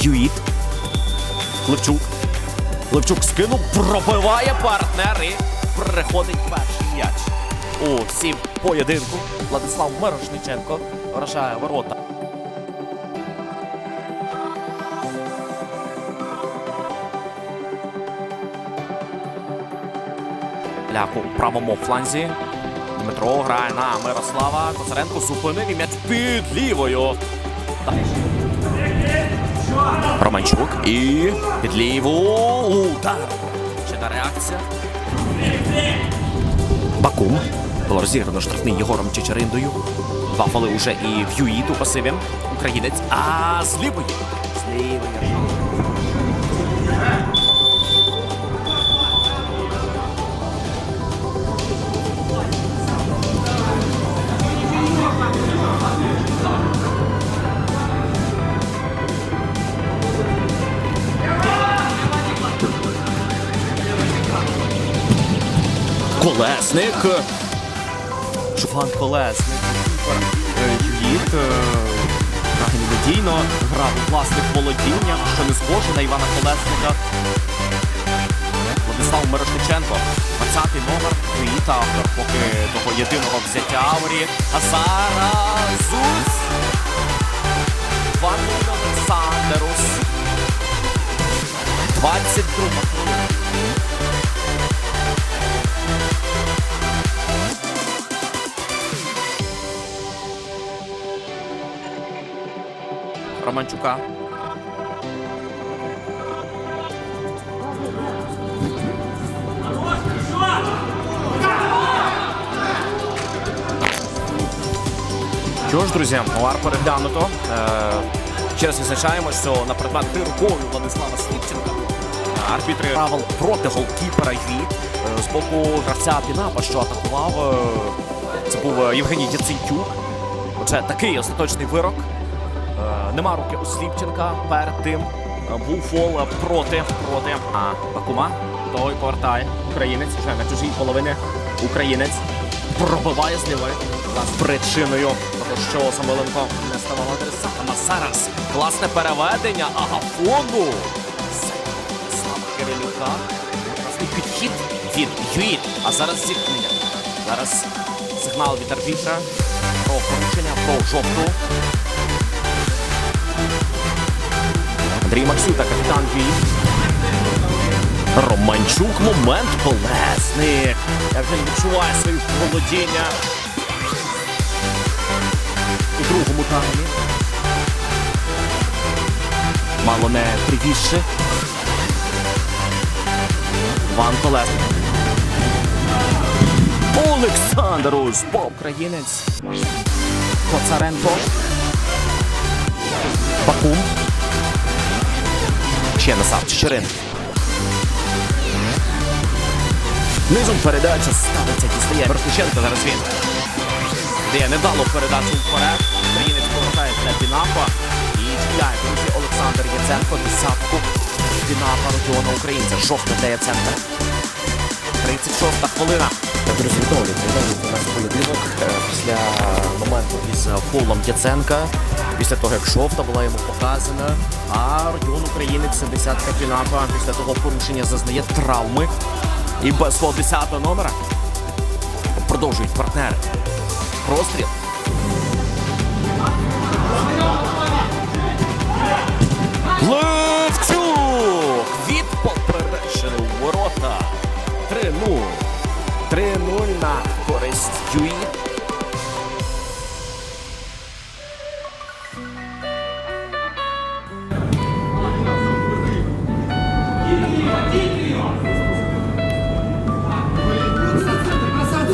Юїт. Левчук. Левчук скинув, пробиває партнер і переходить перший м'яч. У цім поєдинку Владислав Мирошниченко вражає ворота. Ляку в правому фланзі. Дмитро грає на Мирослава. Коцаренко зупинив і м'яч під лівою. Романчук і під ліву удар. Ще та реакція. Бакум. Було розіграно штрафний Єгором Чечериндою. Два фоли уже і в Юїту пасивін. Українець. А з лівої. З лівої. Колесник. Шуфан Колесник. Юїт. е, Грав у власних володіннях, що не схоже на Івана Колесника. Владислав Мирошниченко. 20-й номер. Юїта автор поки того єдиного взяття Аурі. А зараз Зус. Ван Олександрус. 22 Романчука. Що ж, друзі, вар переглянуто. Ще раз відзначаємо, що на предмет гри рукою Владислава Сліпченка арбітри правил проти голкіпера Юї е, з боку гравця Пінапа, що атакував. е, Це був е, Євгеній Яцентюк. Отже, такий остаточний вирок. Е, Нема руки у Сліпченка. Перед тим е, був фол е, проти проти а, Бакума. Той повертає. Українець вже на чужій половині. Українець пробиває з лівої. За причиною того, що Самойленко не ставав адресатом. А зараз класне переведення Агафону. Слава Кирилюка. Класний підхід від Юїт. А зараз зіткнення. Зараз сигнал від арбітра про порушення, про жовту. Андрій Максюта, капітан Вій. Романчук, момент колесник. Як він відчуває свої володіння у другому таймі. Мало не привізши. Ван Колесник. Олександр Узбо, українець. Коцаренко. Бакум. Ще Насав Чечерин. Низом передача ставиться дістає. Берстиченко зараз він. Дає невдалу передачу вперед. Українець повертає для Пінапа. І чіпляє друзі Олександр Яценко. Десятку Пінапа Родіона Українця. Жовта для Яценка. 36 хвилина. Друзі, відновлюють у нас поєдинок після моменту із фолом Яценка. Після того, як жовта була йому показана. А Родіон Українець, десятка Пінапа, після того порушення зазнає травми. І без свого 10 номера продовжують партнери. Простріл. Левчук! Від поперечини ворота. 3-0. 3-0 на користь Юї.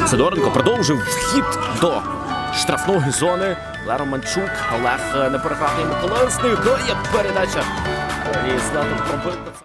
Сидоренко продовжив вхід до штрафної зони. Леро Манчук, Олег не переграв йому колесник. Є передача. І з пробив.